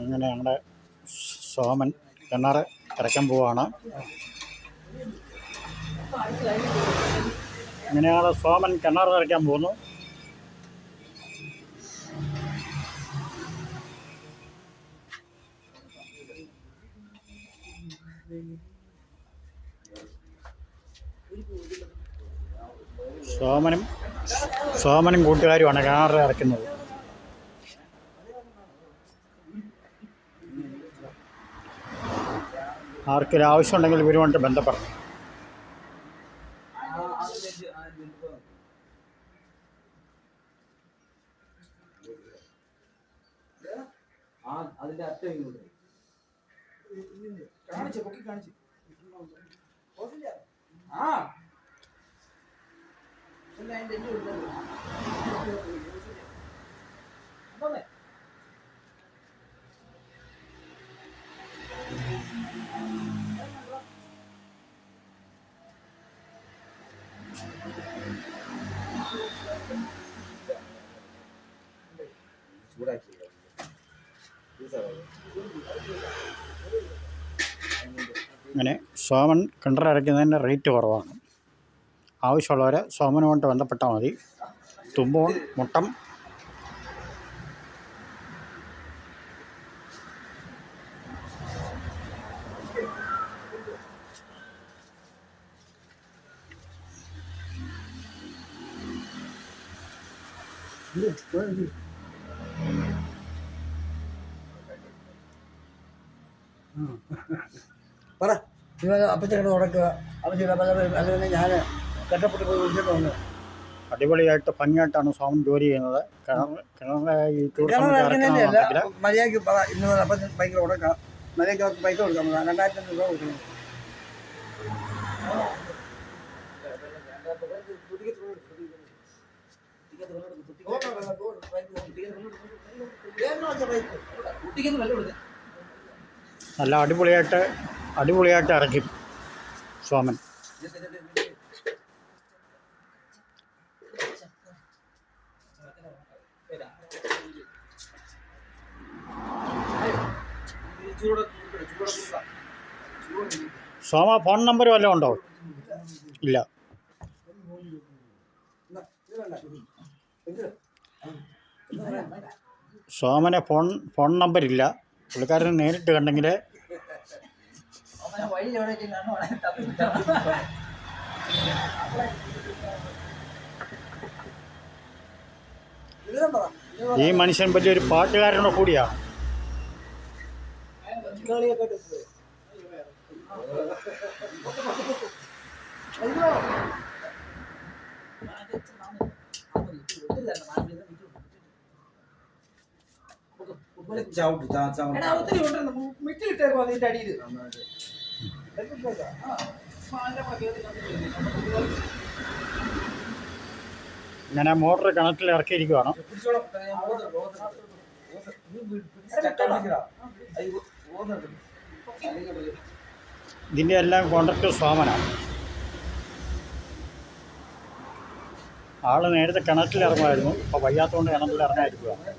അങ്ങനെ ഞങ്ങളുടെ സോമൻ കിണറ് ഇറക്കാൻ പോവാണ്. ഇങ്ങനെയാണ് സോമൻ കിണർ ഇറക്കാൻ പോകുന്നു സോമനും സോമനും കൂട്ടുകാരുമാണ് കിണർ ഇറക്കുന്നത്. ആർക്കൊരു ആവശ്യമുണ്ടെങ്കിൽ ഇവരുമായിട്ട് ബന്ധപ്പെടണം. അതിന്റെ അറ്റം ഇങ്ങോട്ട് കാണിച്ചു കാണിച്ചു ആ. അതിന്റെ ചൂടാക്കി അങ്ങനെ സോമൻ കിണർ ഇറക്കുന്നതിന്റെ റേറ്റ് കുറവാണ്. ആവശ്യമുള്ളവർ സോമനുമായിട്ട് ബന്ധപ്പെട്ടാൽ മതി. തുമ്പോൺ മുട്ടം. പറ. നിങ്ങൾ അപ്പച്ചങ്ങോട്ട് തുടക്കുക അപ്പച്ച അല്ലെങ്കിൽ ഞാൻ കഷ്ടപ്പെട്ട് പോയി വിളിച്ചിട്ട് വന്നു അടിപൊളിയായിട്ട് ഭംഗിയായിട്ടാണ് സോമൻ ജോലി ചെയ്യുന്നത്. കിണറിലെ പറ. ഇന്ന് അപ്പച്ചൻ പൈസ കൊടുക്കാം മര്യാദയ്ക്ക് അവർക്ക് പൈസ കൊടുക്കാം. രണ്ടായിരത്തി അഞ്ഞൂറ് രൂപ കൊടുക്കണം. കൊടുത്തേ നല്ല അടിപൊളിയായിട്ട് അടിപൊളിയായിട്ട് ഇറക്കി സോമൻ സോമ ഫോൺ നമ്പർ വല്ലതും ഉണ്ടോ? ഇല്ല. സോമനെ ഫോൺ ഫോൺ നമ്പർ ഇല്ല. പുള്ളിക്കാരനെ നേരിട്ട് കണ്ടെങ്കിൽ ഈ മനുഷ്യൻ വലിയൊരു പാട്ടുകാരനോട് കൂടിയാണ് ചവിട്ട് എടാ ഒത്തിരി കൊണ്ടുവന്നു മിറ്റ് കിട്ടേക്കോ അതിന്റെ അടിയിൽ ഇങ്ങനെ മോട്ടർ കിണറ്റിൽ ഇറക്കിയിരിക്കുവാണ്. ഇതിന്റെ എല്ലാം കോൺട്രാക്ട് സോമനാണ് ആൾ നേരത്തെ കിണറ്റിൽ ഇറങ്ങുമായിരുന്നു. ഇപ്പോൾ വയ്യാത്തതുകൊണ്ട് കിണറ്റിൽ ഇറങ്ങാതിരിക്കുകയാണ്